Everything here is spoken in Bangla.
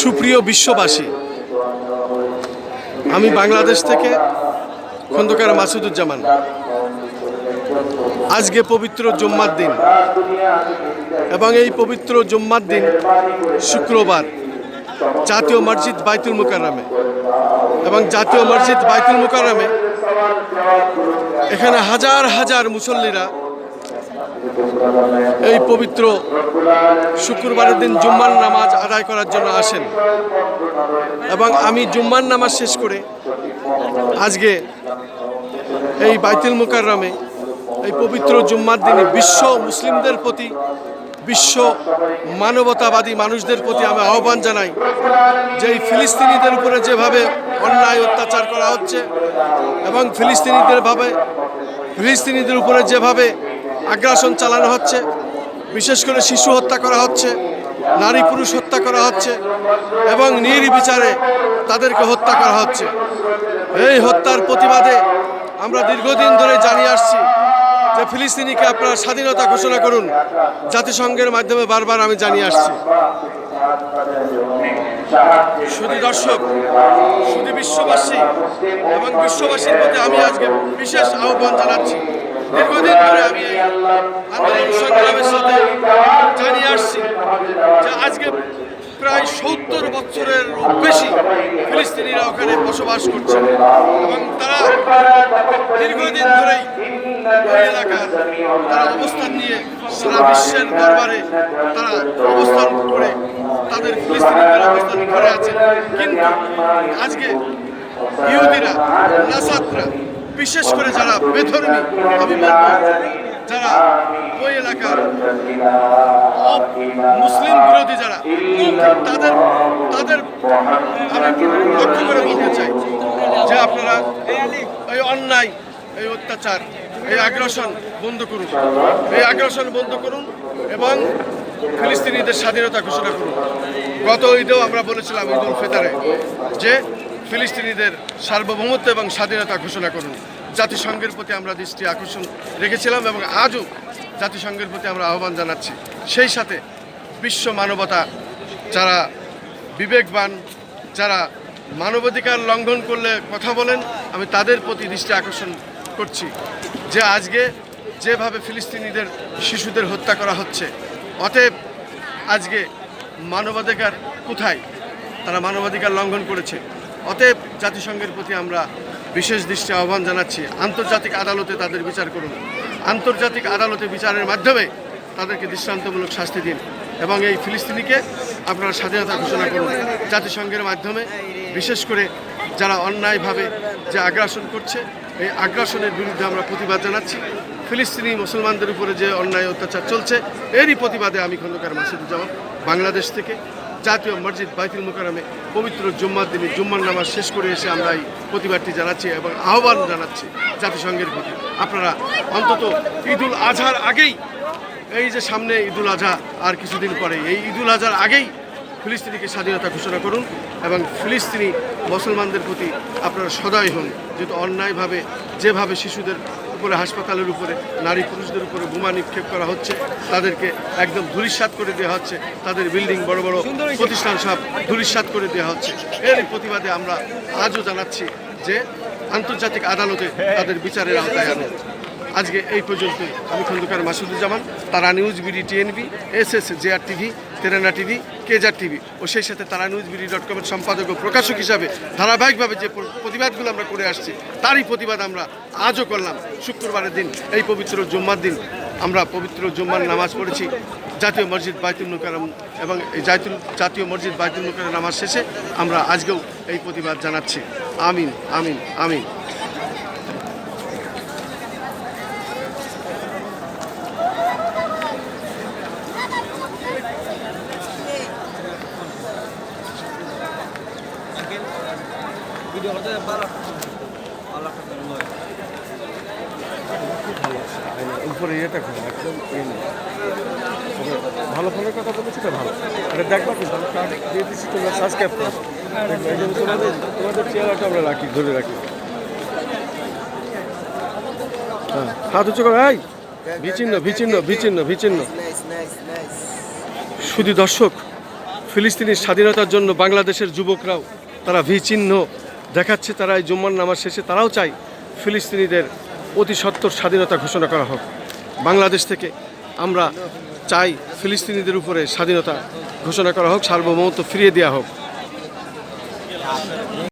সুপ্রিয় বিশ্ববাসী, আমি বাংলাদেশ থেকে খন্দকার মাসুদুজ্জামান। আজকে পবিত্র জুম্মার দিন এবং এই পবিত্র জুম্মার দিন শুক্রবার জাতীয় মসজিদ বাইতুল মুকাররমে এবং জাতীয় মসজিদ বাইতুল মুকাররমে এখানে হাজার হাজার মুসল্লিরা এই পবিত্র শুক্রবারের দিন জুম্মার নামাজ আদায় করার জন্য আসেন। এবং আমি জুম্মার নামাজ শেষ করে আজকে এই বাইতুল মুকাররমে এই পবিত্র জুম্মার দিনে বিশ্ব মুসলিমদের প্রতি, বিশ্ব মানবতাবাদী মানুষদের প্রতি আমি আহ্বান জানাই যে এই ফিলিস্তিনিদের উপরে যেভাবে অন্যায় অত্যাচার করা হচ্ছে এবং ফিলিস্তিনিদের ভাবে ফিলিস্তিনিদের উপরে যেভাবে আগ্রাসন চালানো হচ্ছে, বিশেষ করে শিশু হত্যা করা হচ্ছে, নারী পুরুষ হত্যা করা হচ্ছে, এবং নির্বিচারে তাদেরকে হত্যা করা হচ্ছে। এই হত্যার প্রতিবাদে আমরা দীর্ঘদিন ধরে জানিয়ে আসছি যে ফিলিস্তিনিকে আপনারা স্বাধীনতা ঘোষণা করুন। জাতিসংঘের মাধ্যমে বারবার আমি জানিয়ে আসছি। শুধু দর্শক, শুধু বিশ্ববাসী এবং বিশ্ববাসীর প্রতি আমি আজকে বিশেষ আহ্বান জানাচ্ছি। দীর্ঘদিন ধরে আমি আন্দোলন সংগ্রামের সাথে জানিয়ে আসছি আজকে প্রায় সত্তর বছরের বেশি ফিলিস্তিনিরা ওখানে বসবাস করছে। এবং তারা দীর্ঘদিন ধরেই ওই এলাকার তারা অবস্থান নিয়ে সারা বিশ্বের দরবারে তারা অবস্থান করে, তাদের ফিলিস্তিনিদের অবস্থান করে আছে। কিন্তু আজকে ইহুদিরা নাসাদরা বিশেষ করে যারা বেধর্মী আমি যারা ওই এলাকার মুসলিম বিরোধী যারা, তাদের তাদের আমি লক্ষ্য করে বলতে চাই যে আপনারা এই অন্যায়, এই অত্যাচার, এই আগ্রাসন বন্ধ করুন। এই আগ্রাসন বন্ধ করুন এবং ফিলিস্তিনিদের স্বাধীনতা ঘোষণা করুন। গত ঈদেও আমরা বলেছিলাম ঈদ উল ফিতরে যে ফিলিস্তিনিদের সার্বভৌমত্ব এবং স্বাধীনতা ঘোষণা করুন। জাতিসংঘের প্রতি আমরা দৃষ্টি আকর্ষণ রেখেছিলাম এবং আজও জাতিসংঘের প্রতি আমরা আহ্বান জানাচ্ছি। সেই সাথে বিশ্ব মানবতা, যারা বিবেকবান, যারা মানবাধিকার লঙ্ঘন করলে কথা বলেন, আমি তাদের প্রতি দৃষ্টি আকর্ষণ করছি। যে আজকে যেভাবে ফিলিস্তিনিদের শিশুদের হত্যা করা হচ্ছে, অতএব আজকে মানবাধিকার কোথায়? তারা মানবাধিকার লঙ্ঘন করেছে। অতএব জাতিসংঘের প্রতি আমরা বিশেষ দৃষ্টি আহ্বান জানাচ্ছি, আন্তর্জাতিক আদালতে তাদের বিচার করুন। আন্তর্জাতিক আদালতে বিচারের মাধ্যমে তাদেরকে দৃষ্টান্তমূলক শাস্তি দিন এবং এই ফিলিস্তিনিকে আপনারা স্বাধীনতা ঘোষণা করুন। জাতিসংঘের মাধ্যমে বিশেষ করে যারা অন্যায়ভাবে যে আগ্রাসন করছে, এই আগ্রাসনের বিরুদ্ধে আমরা প্রতিবাদ জানাচ্ছি। ফিলিস্তিনি মুসলমানদের উপরে যে অন্যায় অত্যাচার চলছে, এরই প্রতিবাদে আমি খন্দকার মাসুদুজ্জামান, বাংলাদেশ থেকে জাতীয় মসজিদ বাইতুল মোকারমে পবিত্র জুম্মার দিনে জুম্মার নামাজ শেষ করে এসে আমরা এই প্রতিবাদটি জানাচ্ছি এবং আহ্বান জানাচ্ছি জাতিসংঘের প্রতি। আপনারা অন্তত ঈদুল আজহার আগেই, এই যে সামনে ঈদুল আজহা আর কিছুদিন পরে, এই ঈদুল আজহার আগেই ফিলিস্তিনিকে স্বাধীনতা ঘোষণা করুন এবং ফিলিস্তিনি মুসলমানদের প্রতি আপনারা সদয় হন, যেহেতু অন্যায়ভাবে, যেভাবে শিশুদের উপরে, হাসপাতালের উপরে, নারী পুরুষদের উপরে বোমা নিক্ষেপ করা হচ্ছে। তাদেরকে একদম ধূলিসাৎ করে দেওয়া হচ্ছে। তাদের বিল্ডিং বড় বড় প্রতিষ্ঠান সব ধূলিসাৎ করে দেওয়া হচ্ছে। এর প্রতিবাদে আমরা আজও জানাচ্ছি যে আন্তর্জাতিক আদালতে তাদের বিচারের আওতায় আনুন আজকে এই পর্যন্তই আমি Khandakar Masuduzzaman, Tara news BD TNB S S JR TV, তেরেনা TV, কেজার টিভি। ও সেই সাথে তারা নিউজ বিডি ডট কমের সম্পাদক ও প্রকাশক হিসাবে ধারাবাহিকভাবে যে প্রতিবাদগুলো আমরা করে আসছি, তারই প্রতিবাদ আমরা আজও করলাম। শুক্রবারের দিন, এই পবিত্র জুম্মার দিন, আমরা পবিত্র জুম্মার নামাজ পড়েছি। জাতীয় মসজিদ বাইতুল মুকারম এবং এই জাতীয় জাতীয় মসজিদ বাইতুল মুকারম নামাজ শেষে আমরা আজকেও এই প্রতিবাদ জানাচ্ছি। আমিন আমিন আমিন। ইয়ে। ভালো ফোনের কথা বলেছি তো ভালো। এটা দেখবা কিন্তু দিয়ে দিচ্ছি, তোমরা সাবস্ক্রাইব করো। তোমাদের তোমাদের চেয়ারটা আমরা রাখি, ধরে রাখি। হ্যাঁ হাত উঁচু করো বিচ্ছিন্ন বিচ্ছিন্ন বিচ্ছিন্ন বিচ্ছিন্ন. শুধু দর্শক, ফিলিস্তিনের স্বাধীনতার জন্য বাংলাদেশের যুবকরাও তারা ভি চিহ্ন দেখাচ্ছে তারা এই জুম্মার নামাজ শেষে, তারাও চায় ফিলিস্তিনিদের অতি সত্তর স্বাধীনতা ঘোষণা করা হোক। বাংলাদেশ থেকে আমরা চাই ফিলিস্তিনিদের উপরে স্বাধীনতা ঘোষণা করা হোক, সার্বভৌমত্ব ফিরিয়ে দেওয়া হোক।